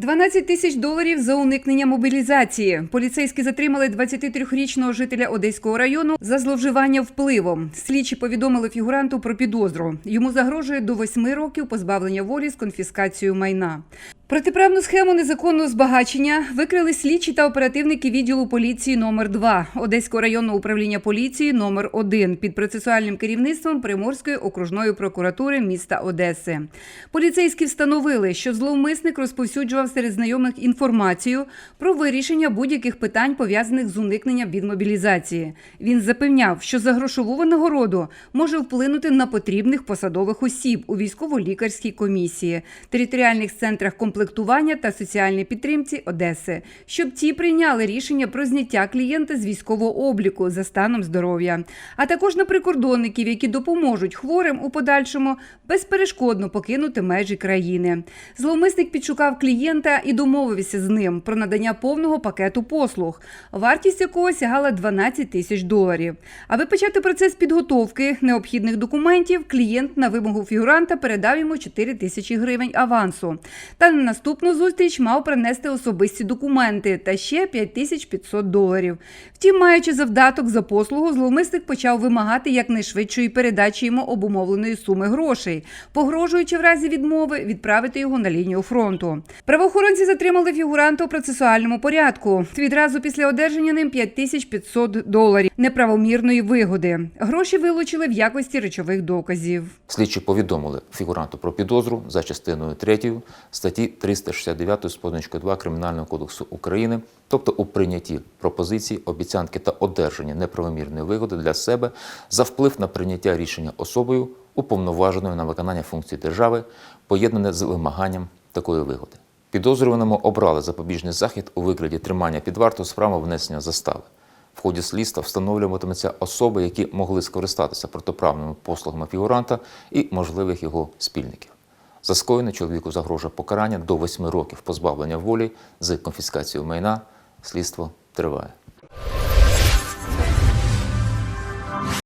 12 тисяч доларів за уникнення мобілізації. Поліцейські затримали 23-річного жителя Одеського району за зловживання впливом. Слідчі повідомили фігуранту про підозру. Йому загрожує до 8 років позбавлення волі з конфіскацією майна. Протиправну схему незаконного збагачення викрили слідчі та оперативники відділу поліції номер 2 Одеського районного управління поліції номер 1 під процесуальним керівництвом Приморської окружної прокуратури міста Одеси. Поліцейські встановили, що зловмисник розповсюджував серед знайомих інформацію про вирішення будь-яких питань пов'язаних з уникненням від мобілізації. Він запевняв, що за грошову винагороду може вплинути на потрібних посадових осіб у військово-лікарській комісії, територіальних центрах комплектування та соціальній підтримці Одеси, щоб ті прийняли рішення про зняття клієнта з військового обліку за станом здоров'я, а також на прикордонників, які допоможуть хворим у подальшому безперешкодно покинути межі країни. Зловмисник підшукав клієнта і домовився з ним про надання повного пакету послуг, вартість якого сягала 12 тисяч доларів. Аби почати процес підготовки необхідних документів, клієнт на вимогу фігуранта передав йому 4 тисячі гривень авансу. Та на наступну зустріч мав принести особисті документи та ще 5500 доларів. Втім, маючи завдаток за послугу, зловмисник почав вимагати якнайшвидшої передачі йому обумовленої суми грошей, погрожуючи в разі відмови відправити його на лінію фронту. Правоохоронці затримали фігуранта у процесуальному порядку. Відразу після одержання ним 5500 доларів неправомірної вигоди. Гроші вилучили в якості речових доказів. Слідчі повідомили фігуранту про підозру за частиною 3 статті 369 з позначкою 2 Кримінального кодексу України, тобто у прийнятті пропозицій, обіцянки та одержання неправомірної вигоди для себе за вплив на прийняття рішення особою, уповноваженою на виконання функцій держави, поєднане з вимаганням такої вигоди. Підозрюваному обрали запобіжний захід у вигляді тримання під вартою з правом внесення застави. В ході слідства встановлюватимуться особи, які могли скористатися протиправними послугами фігуранта і можливих його спільників. За скоєне чоловіку загрожує покарання до 8 років позбавлення волі з конфіскацією майна. Слідство триває.